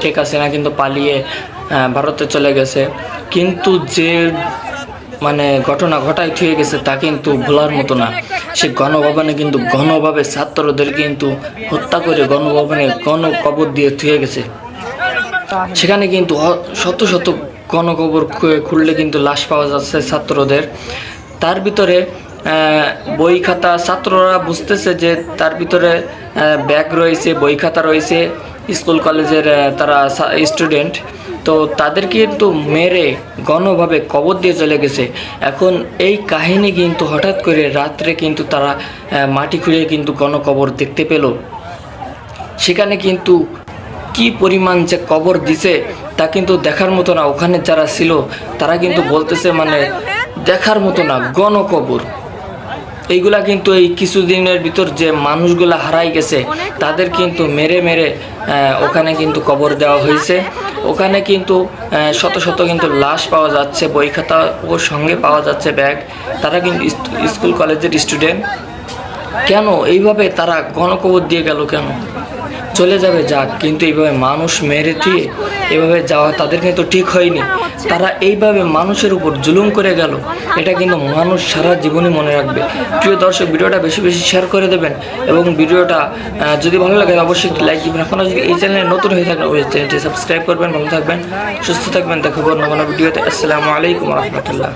শেখ হাসিনা কিন্তু পালিয়ে ভারতে চলে গেছে। কিন্তু যে মানে ঘটনা ঘটায় থুয়ে গেছে তা কিন্তু ভোলার মতো না। সে গণভবনে কিন্তু গণভাবে ছাত্রদের কিন্তু হত্যা করে গণভবনে গণ কবর দিয়ে থুয়ে গেছে। সেখানে কিন্তু শত শত গণকবর খুললে কিন্তু লাশ পাওয়া যাচ্ছে ছাত্রদের। তার ভিতরে বই খাতা, ছাত্ররা বুঝতেছে যে তার ভিতরে ব্যাগ রয়েছে, বই খাতা রয়েছে। স্কুল, কলেজের তারা স্টুডেন্ট তো তাদের কিন্তু মেরে গণভাবে কবর দিয়ে চলে গেছে। এখন এই কাহিনী কিন্তু হঠাৎ করে রাত্রে কিন্তু তারা মাটি খুঁড়ে কিন্তু গণকবর দেখতে পেল। সেখানে কিন্তু কি পরিমাণ যে কবর দিছে, তা কিন্তু দেখার মতো না। ওখানে যারা ছিল, তারা কিন্তু বলতেছে মানে দেখার মতো না গণকবর এইগুলা কিন্তু এই কিছুদিনের ভিতর যে মানুষগুলা হারাই গেছে, তাদের কিন্তু মেরে মেরে ওখানে কিন্তু কবর দেওয়া হয়েছে। ওখানে কিন্তু শত শত কিন্তু লাশ পাওয়া যাচ্ছে, বই খাতা ও সঙ্গে পাওয়া যাচ্ছে ব্যাগ। তারা কিন্তু স্কুল কলেজের স্টুডেন্ট। কেন? এইভাবে তারা গণকবর দিয়ে গেল কেন? চলে যাবে যাক, কিন্তু এইভাবে মানুষ মেরে দিয়ে এভাবে যাওয়া তাদের কিন্তু ঠিক হয়নি। তারা এইভাবে মানুষের উপর জুলুম করে গেল। এটা কিন্তু মানুষ সারা জীবনই মনে রাখবে। প্রিয় দর্শক, ভিডিওটা বেশি বেশি শেয়ার করে দেবেন এবং ভিডিওটা যদি ভালো লাগে অবশ্যই একটি লাইক দিবেন। আপনারা যদি এই চ্যানেলে নতুন হয়ে থাকেন ওই চ্যানেলটি সাবস্ক্রাইব করবেন, ভালো থাকবেন, সুস্থ থাকবেন। দেখাবো অন্য ভিডিওতে। আসসালামু আলাইকুম রহমতুল্লাহ।